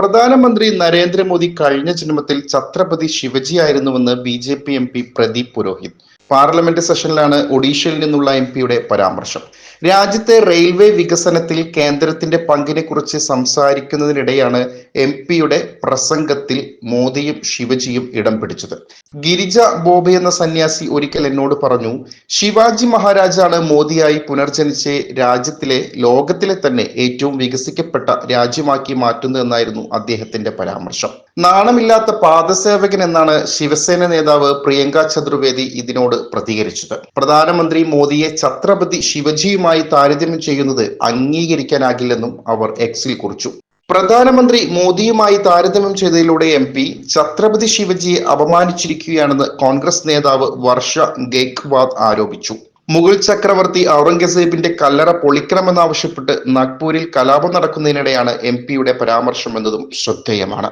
പ്രധാനമന്ത്രി നരേന്ദ്രമോദി കഴിഞ്ഞ ജന്മത്തിൽ ഛത്രപതി ശിവജി ആയിരുന്നുവെന്ന് B J P M P Pradeep Purohit. Parliament സെഷനിലാണ് ഒഡീഷയിൽ നിന്നുള്ള എം പിയുടെ പരാമർശം. രാജ്യത്തെ റെയിൽവേ വികസനത്തിൽ കേന്ദ്രത്തിന്റെ പങ്കിനെ കുറിച്ച് സംസാരിക്കുന്നതിനിടെയാണ് എം പിയുടെ പ്രസംഗത്തിൽ മോദിയും ശിവജിയും ഇടം പിടിച്ചത്. ഗിരിജ ബോബെ എന്ന സന്യാസി ഒരിക്കൽ എന്നോട് പറഞ്ഞു ശിവാജി മഹാരാജാണ് മോദിയായി പുനർജനിച്ച് രാജ്യത്തിലെ ലോകത്തിലെ തന്നെ ഏറ്റവും വികസിക്കപ്പെട്ട രാജ്യമാക്കി മാറ്റുന്നതെന്നായിരുന്നു അദ്ദേഹത്തിന്റെ പരാമർശം. നാണമില്ലാത്ത പാദസേവകൻ എന്നാണ് ശിവസേന നേതാവ് പ്രിയങ്ക ചതുർവേദി ഇതിനോട് പ്രതികരിച്ചത്. പ്രധാനമന്ത്രി മോദിയെ ഛത്രപതി ശിവജിയുമായി താരതമ്യം ചെയ്യുന്നത് അംഗീകരിക്കാനാകില്ലെന്നും അവർ എക്സിൽ കുറിച്ചു. പ്രധാനമന്ത്രി മോദിയുമായി താരതമ്യം ചെയ്തതിലൂടെ എം പി ഛത്രപതി ശിവജിയെ അപമാനിച്ചിരിക്കുകയാണെന്ന് കോൺഗ്രസ് നേതാവ് വർഷ ഗേഖ്വാദ് ആരോപിച്ചു. മുഗൾ ചക്രവർത്തി ഔറംഗസേബിന്റെ കല്ലറ പൊളിക്കണമെന്നാവശ്യപ്പെട്ട് നാഗ്പൂരിൽ കലാപം നടക്കുന്നതിനിടെയാണ് എം പിയുടെ പരാമർശം എന്നതും ശ്രദ്ധേയമാണ്.